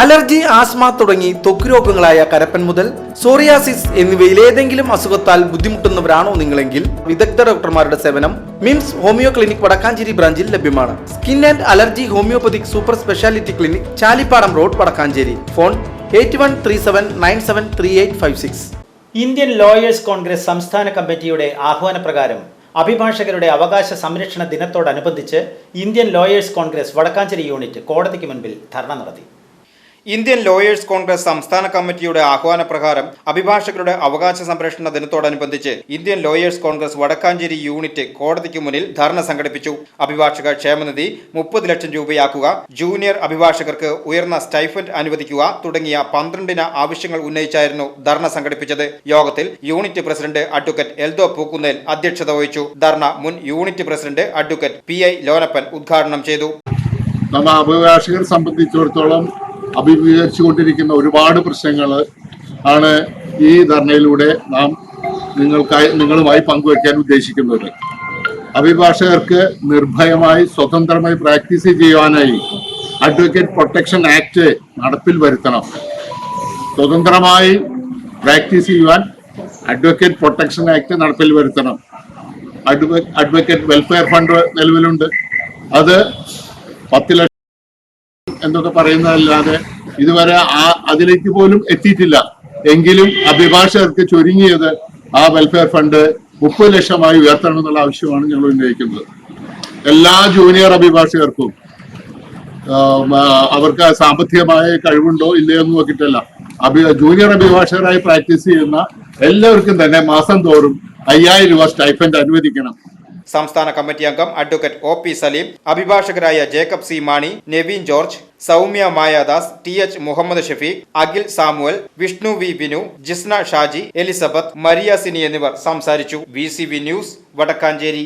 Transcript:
Allergy asthma തുടങ്ങി ത്വക്ക് രോഗങ്ങളായ കരപ്പൻ മുതൽ സോറിയാസിസ് എന്നിവയിൽ ഏതെങ്കിലും അസുഖത്താൽ ബുദ്ധിമുട്ടുന്നവരാണോ നിങ്ങളെങ്കിൽ വിദഗ്ധ ഡോക്ടർമാരുടെ സേവനം മിംസ് ഹോമിയോ ക്ലിനിക് വടക്കാഞ്ചേരി ബ്രാഞ്ചിൽ ലഭ്യമാണ്. Skin and allergy homeopathic super speciality clinic Chalippadam road Vadakkanchery. Phone eight one three seven nine seven three eight five six. Indian lawyers Congress സംസ്ഥാന കമ്മിറ്റിയുടെ ആഹ്വാനപ്രകാരം അഭിഭാഷകരുടെ അവകാശ സംരക്ഷണ ദിനത്തോടനുബന്ധിച്ച് Indian lawyers Congress Vadakkanchery unit കോടതിക്ക് മുൻപിൽ ധർണ നടത്തി. ഇന്ത്യൻ ലോയേഴ്സ് കോൺഗ്രസ് സംസ്ഥാന കമ്മിറ്റിയുടെ ആഹ്വാനപ്രകാരം അഭിഭാഷകരുടെ അവകാശ സംരക്ഷണ ദിനത്തോടനുബന്ധിച്ച് Indian lawyers Congress Vadakkanchery unit കോടതിക്ക് മുന്നിൽ ധർണ സംഘടിപ്പിച്ചു. അഭിഭാഷക ക്ഷേമനിധി മുപ്പത് ലക്ഷം രൂപയാക്കുക ജൂനിയർ അഭിഭാഷകർക്ക് ഉയർന്ന സ്റ്റൈഫൻഡ് അനുവദിക്കുക തുടങ്ങിയ പന്ത്രണ്ടിന ആവശ്യങ്ങൾ ഉന്നയിച്ചായിരുന്നു ധർണ സംഘടിപ്പിച്ചത്. യോഗത്തിൽ unit president advocate Eldho Pookkunnel അധ്യക്ഷത വഹിച്ചു. ധർണ മുൻ unit president advocate P I Lonappan ഉദ്ഘാടനം ചെയ്തു. നമ്മ അഭിഭാഷകരെ സംബന്ധിച്ചിടത്തോളം അഭിമുഖീകരിച്ചുകൊണ്ടിരിക്കുന്ന ഒരുപാട് പ്രശ്നങ്ങൾ ആണ് ഈ ധർണയിലൂടെ നാം നിങ്ങൾക്കായി നിങ്ങളുമായി പങ്കുവയ്ക്കാൻ ഉദ്ദേശിക്കുന്നത്. അഭിഭാഷകർക്ക് നിർഭയമായി സ്വതന്ത്രമായി പ്രാക്ടീസ് ചെയ്യുവാനായി അഡ്വക്കേറ്റ് പ്രൊട്ടക്ഷൻ ആക്ട് നടപ്പിൽ വരുത്തണം. സ്വതന്ത്രമായി പ്രാക്ടീസ് ചെയ്യുവാൻ അഡ്വക്കേറ്റ് പ്രൊട്ടക്ഷൻ ആക്ട് നടപ്പിൽ വരുത്തണം. അഡ്വ- അഡ്വക്കേറ്റ് വെൽഫെയർ ഫണ്ട് നിലവിലുണ്ട്. അത് പത്ത് ലക്ഷം എന്നൊക്കെ പറയുന്നതല്ലാതെ ഇതുവരെ ആ അതിലേക്ക് പോലും എത്തിയിട്ടില്ല. എങ്കിലും അഭിഭാഷകർക്ക് ചുരുങ്ങിയത് ആ വെൽഫെയർ ഫണ്ട് മുപ്പത് ലക്ഷമായി ഉയർത്തണം എന്നുള്ള ആവശ്യമാണ് ഞങ്ങൾ ഉന്നയിക്കുന്നത്. എല്ലാ ജൂനിയർ അഭിഭാഷകർക്കും അവർക്ക് സാമ്പത്തികമായ കഴിവുണ്ടോ ഇല്ലയോ എന്ന് നോക്കിയിട്ടല്ല. അഭി ജൂനിയർ അഭിഭാഷകരായി പ്രാക്ടീസ് ചെയ്യുന്ന എല്ലാവർക്കും തന്നെ മാസം തോറും അയ്യായിരം രൂപ സ്റ്റൈഫൻഡ് അനുവദിക്കണം. സംസ്ഥാന കമ്മിറ്റി അംഗം advocate O P Saleem അഭിഭാഷകരായ Jacob C Mani Naveen George Soumya Mayadas T H Muhammad Shafeeq Akhil Samuel Vishnu V Vinu Jisna Shaji Elizabeth Maria Sini എന്നിവർ സംസാരിച്ചു. V news Vadakkanchery.